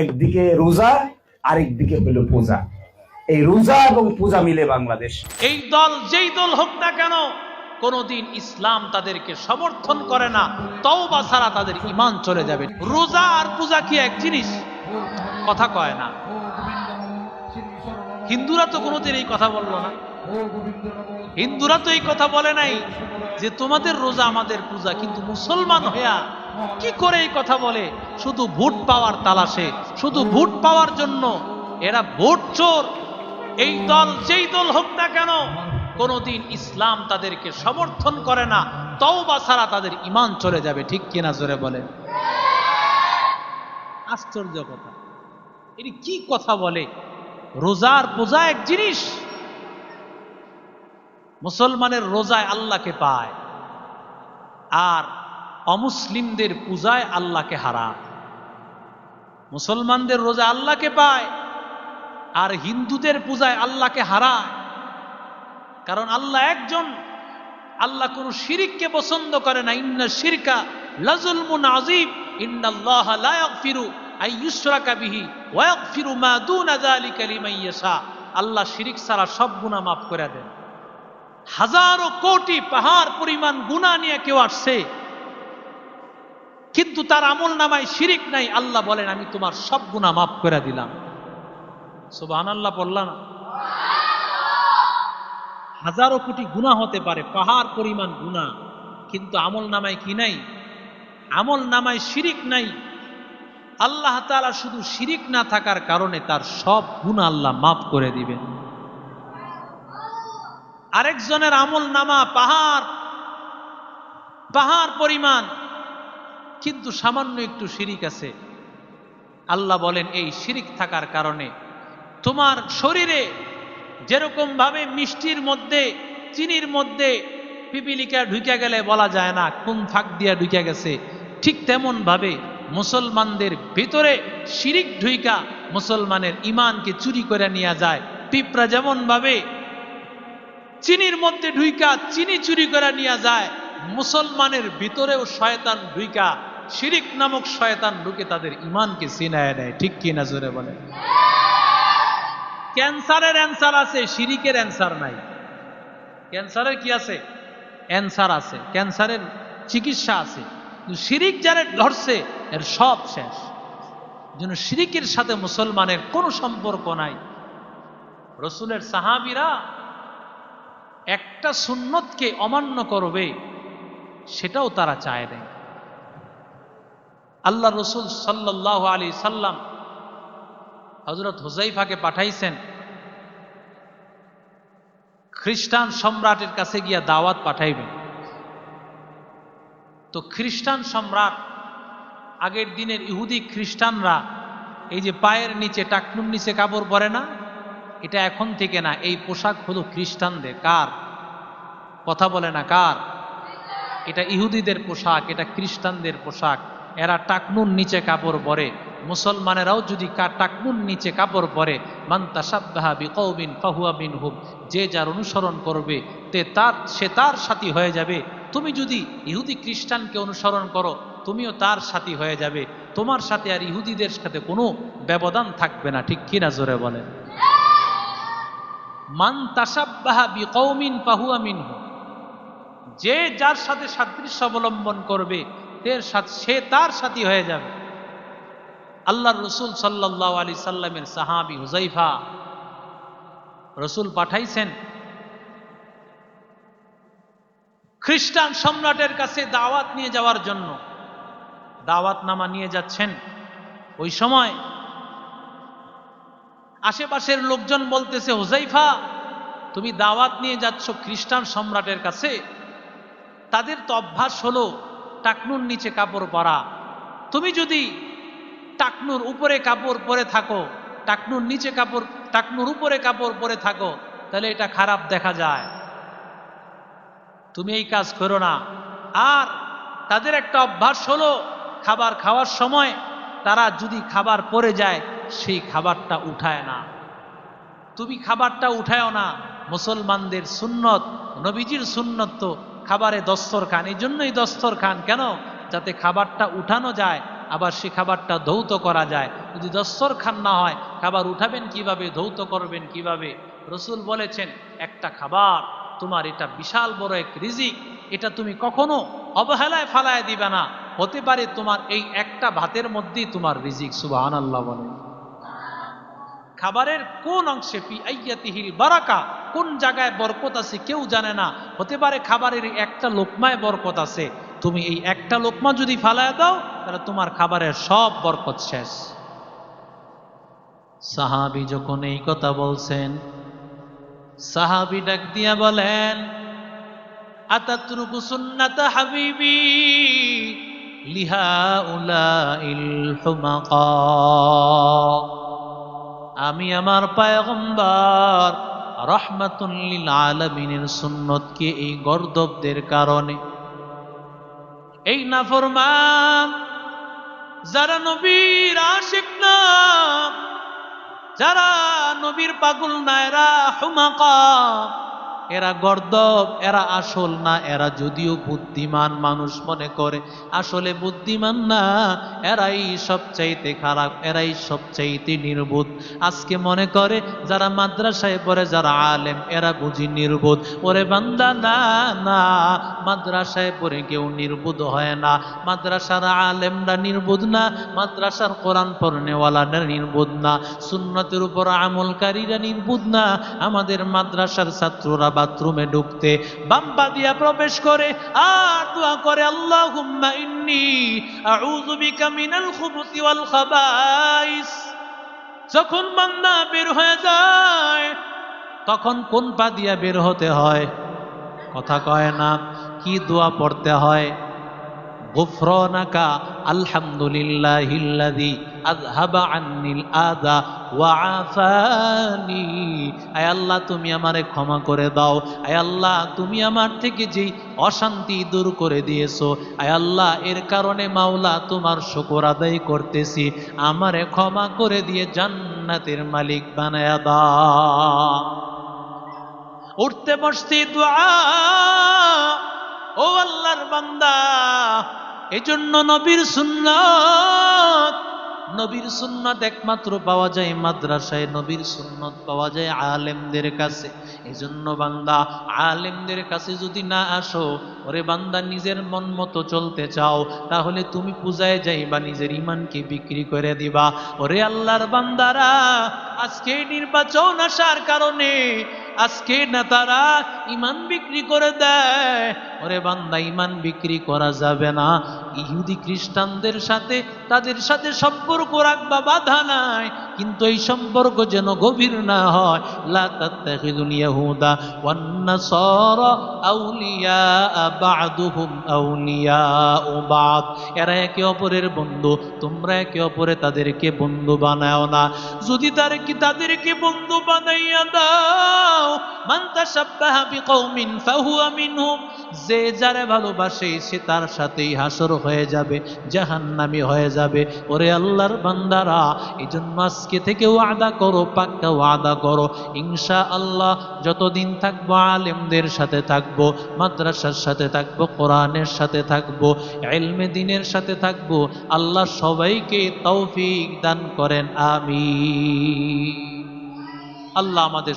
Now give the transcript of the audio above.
একদিকে রোজা, আরেকদিকে হলো পূজা। এই রোজা এবং পূজা মিলে বাংলাদেশ। এই দল যেই দল হোক না কেন, কোনদিন ইসলাম তাদেরকে সমর্থন করে না, তওবা ছাড়া তাদের ইমান চলে যাবে। রোজা আর পূজা কি এক জিনিস? কথা কয় না। হিন্দুরা তো কোনোদিন এই কথা বলল না। হিন্দুরা তো এই কথা বলে নাই যে তোমাদের রোজা আমাদের পূজা, কিন্তু মুসলমান হইয়া কি করে এই কথা বলে? শুধু ভোট পাওয়ার তালাশে, শুধু ভোট পাওয়ার জন্য। এরা ভোট চোর। এই দল, যেই দল হোক না কেন, কোনোদিন ইসলাম তাদেরকে সমর্থন করে না। তওবা ছাড়া তাদের ইমান চলে যাবে, ঠিক কিনা জোরে বলেন? আশ্চর্য কথা। এটি কি কথা বলে? রোজার পূজা এক জিনিস। মুসলমানের রোজায় আল্লাহকে পায়। আর অমুসলিমদের পূজায় আল্লাহকে হারায় মুসলমানদের রোজা আল্লাহকে পায়, আর হিন্দুদের পূজায় আল্লাহকে হারায়। কারণ আল্লাহ একজন, আল্লাহ কোন শিরিককে পছন্দ করে না। ইন্না শিরকা লাজুলমুন আজিব ইন্নাল্লাহ লা ইয়াগফিরু আই ইউশরাকা বিহি ওয়া ইয়াগফিরু মা দুনা যালিকা লিমান ইয়াশা। আল্লাহ শিরিক ছাড়া সব গুনাহ মাফ করে দেন। হাজারো কোটি পাহাড় পরিমাণ গুনাহ নিয়ে কেউ আসছে। কিন্তু তার আমল নামায় শিরিক নাই। আল্লাহ বলেন, আমি তোমার সব গুনাহ মাফ করে দিলাম। সুবহানাল্লাহ বললা বললাম হাজারো কোটি গুণা হতে পারে, পাহাড় পরিমাণ গুণা কিন্তু আমল নামায় কি নাই? আমল নামায় শিরিক নাই। আল্লাহ তাআলা শুধু শিরিক না থাকার কারণে তার সব গুণা আল্লাহ মাফ করে দিবেন। আরেকজনের আমল নামা পাহাড় পাহাড় পরিমাণ কিন্তু সামান্য একটু শিরিক আছে। আল্লাহ বলেন, এই শিরিক থাকার কারণে তোমার শরীরে যেরকম ভাবে মিষ্টির মধ্যে, চিনির মধ্যে পিপিলিকা ঢুকে গেলে বলা যায় না কোন ফাঁক দিয়া ঢুকে গেছে, ঠিক তেমন ভাবে মুসলমানদের ভিতরে শিরিক ঢুইকা মুসলমানের ইমানকে চুরি করে নিয়ে যায়। পিঁপড়া যেমন ভাবে চিনির মধ্যে ঢুইকা, চিনি চুরি করে নিয়ে যায়, মুসলমানের ভিতরেও শয়তান ঢুইকা শিরিক নামক শয়তান ঢুকে তাদের ইমানকে চিনায় নেয়। ঠিক কিনা জোরে বলে ক্যান্সারের অ্যান্সার আছে, শিরিকের অ্যান্সার নাই। ক্যান্সারের কি আছে? অ্যান্সার আছে। ক্যান্সারের চিকিৎসা আছে। শিরিক যারা ধরছে, এর সব শেষ। যেন শিরিকের সাথে মুসলমানের কোনো সম্পর্ক নাই। রসুলের সাহাবিরা একটা সুন্নতকে অমান্য করবে, সেটাও তারা চায় নাই। আল্লাহ রসুল সাল্লাহ আলী সাল্লাম হজরত হুজাইফাকে পাঠাইছেন। খ্রিস্টান সম্রাটের কাছে গিয়া দাওয়াত পাঠাইবেন। তো খ্রিস্টান সম্রাট, আগের দিনের ইহুদি খ্রিস্টানরা এই যে পায়ের নিচে টাকনুর নিচে কাপড় পরে না, এটা এখন থেকে না, এই পোশাক হলো খ্রিস্টানদের। কার? কথা বলে না কার? এটা ইহুদিদের পোশাক, এটা খ্রিস্টানদের পোশাক। এরা টাকনুর নিচে কাপড় পরে। মুসলমানেরাও যদি টাকনুর নিচে কাপড় পরে মান্তা সাব্বাহা বিকৌবিন ফাহুয়া বিন হুম যে যার অনুসরণ করবে, তে তার সে তার সাথী হয়ে যাবে। তুমি যদি ইহুদি খ্রিস্টানকে অনুসরণ করো, তুমিও তার সাথী হয়ে যাবে। তোমার সাথে আর ইহুদিদের সাথে কোনো ব্যবধান থাকবে না। ঠিক কিনা জোরে বলেন? মান তাসাব্বাহা বিকৌমিন ফাহুয়া মিনহু যে যার সাথে সাদৃশ্য অবলম্বন করবে সাথে, সে তার সাথী হয়ে যাবে। আল্লাহ রসুল সাল্লাহ আলি সাল্লামের সাহাবি হুজাইফা রসুল পাঠাইছেন, খ্রিস্টান সম্রাটের কাছে দাওয়াত নিয়ে যাওয়ার জন্য। দাওয়াত নামা নিয়ে যাচ্ছেন। ওই সময় আশেপাশের লোকজন বলতেছে হুজাইফা তুমি দাওয়াত নিয়ে যাচ্ছ খ্রিস্টান সম্রাটের কাছে। তাদের তো অভ্যাস হলো টাকনুর নিচে কাপড় পরা। তুমি যদি টাকনুর উপরে কাপড় পরে থাকো, টাকনুর নিচে কাপড়, টাকনুর উপরে কাপড় পরে থাকো, তাহলে এটা খারাপ দেখা যায়। তুমি এই কাজ করো না। আর তাদের একটা অভ্যাস হলো, খাবার খাওয়ার সময় তারা যদি খাবার পরে যায়, সেই খাবারটা উঠায় না। তুমি খাবারটা উঠায়ও না। মুসলমানদের সুন্নত, নবীজির সুন্নত তো খাবারে দস্তর খান। এই জন্যই দস্তর খান কেন? যাতে খাবারটা উঠানো যায়, আবার সে খাবারটা ধৌত করা যায়। যদি দস্তর খান না হয়, খাবার উঠাবেন কীভাবে, ধৌত করবেন কীভাবে? রসুল বলেছেন, একটা খাবার, তোমার এটা বিশাল বড় এক রিজিক। এটা তুমি কখনো অবহেলায় ফালায় দিবে না। হতে পারে তোমার এই একটা ভাতের মধ্যেই তোমার রিজিক। সুবাহ আল্লাহ বলেন। খাবারের কোন অংশে ফি আইয়াতিহিল বারাকা, কোন জায়গায় বরকত আছে কেউ জানে না। হতে পারে খাবারের একটা লোকমায় বরকত আছে। তুমি এই একটা লোকমা যদি ফালায় দাও, তাহলে তোমার খাবারের সব বরকত শেষ। সাহাবি যখন এই কথা বলছেন, সাহাবি ডাক দিয়া বলেন, আতাতরুকু সুন্নাতা হাবিবি লিহা উলা ইল আমি আমার পায়গম্বার রহমাতুল্লিল আলমিনের সুন্নতকে এই গর্দবদের কারণে। এই নাফরমান, যারা নবীর আশিক না যারা নবীর পাগল নায়রা হুমাকা এরা গর্দব এরা আসল না, এরা যদিও বুদ্ধিমান মানুষ মনে করে। আসলে বুদ্ধিমান না, এরাই সবচাইতে খারাপ, এরাই সবচাইতে নির্বোধ। আজকে মনে করে যারা মাদ্রাসায় পড়ে, যারা আলেম, এরা বুঝি নির্বোধ। ওরে বান্দা, না না, মাদ্রাসায় পড়ে কেউ নির্বোধ হয় না। মাদ্রাসার আলেমরা নির্বোধ না, মাদ্রাসার কোরআন পড়নেওয়ালারা নির্বোধ না। সুন্নতের উপর আমলকারীরা নির্বোধ না। আমাদের মাদ্রাসার ছাত্ররা বাথরুমে ঢুকতে বাম্পা দিয়া প্রবেশ করে, আর দোয়া করে, আল্লাহুম্মা ইন্নি আউযু বিকা মিনাল খুবুসি ওয়াল খাবাইস। যখন বান্দা বের হয়ে যায়, তখন কোন পা দিয়া বের হতে হয়? কথা কয় না, কি দোয়া পড়তে হয়? গুফরানাকা আলহামদুলিল্লাহিল্লাযী আযহাবা আন্নিল আযা ওয়া আফানি। আয় আল্লাহ, তুমি আমারে ক্ষমা করে দাও। আয় আল্লাহ, তুমি আমার থেকে যেই অশান্তি দূর করে দিয়েছ। আয় আল্লাহ, এর কারণে মাওলা তোমার শুকর আদায় করতেছি। আমারে ক্ষমা করে দিয়ে জান্নাতের মালিক বানায়া দাও। উঠতে বসতে দোয়া। ও আল্লাহর বান্দা, এজন্য নবীর সুন্নাত নবীর সুন্নাত একমাত্র পাওয়া যায় মাদ্রাসায়, নবীর সুন্নত পাওয়া যায় আলেমদের কাছে। এজন্য বান্দা, আলেমদের কাছে যদি না আসো, ওরে বান্দা নিজের মন মতো চলতে চাও, তাহলে তুমি পূজায় যাইবা, নিজের ইমানকে বিক্রি করে দিবা। ওরে আল্লাহর বান্দারা, আজকে নির্বাচন আসার কারণে, আজকে নেতারা ইমান বিক্রি করে দেয়। ওরে বান্দা ইমান বিক্রি করা যাবে না। ইহুদি খ্রিস্টানদের সাথে, তাদের সাথে সম্পর্ক রাখবা বাধা নাই। কিন্তু এই সম্পর্ক যেন গভীর না হয়। এরা একে অপরের বন্ধু, তোমরা একে অপরে তাদেরকে বন্ধু বানাও না। যদি তার কি তাদেরকে বন্ধু বানাইয়া দাও, মান ফাহুয়া মিনহুম। যে যারে ভালোবাসে, সে তার সাথেই হাসর হয়ে যাবে, জাহান্নামি হয়ে যাবে। ওরে আল্লাহর বান্দারা এই জন্য আজকে থেকে ওয়াদা করো, পাক্কা ওয়াদা করো। ইনশা আল্লাহ যতদিন থাকব, আলেমদের সাথে থাকব, মাদ্রাসার সাথে থাকব, কোরআনের সাথে থাকব এলমে দিনের সাথে থাকব, আল্লাহ সবাইকে তৌফিক দান করেন আমি আল্লাহ আমাদের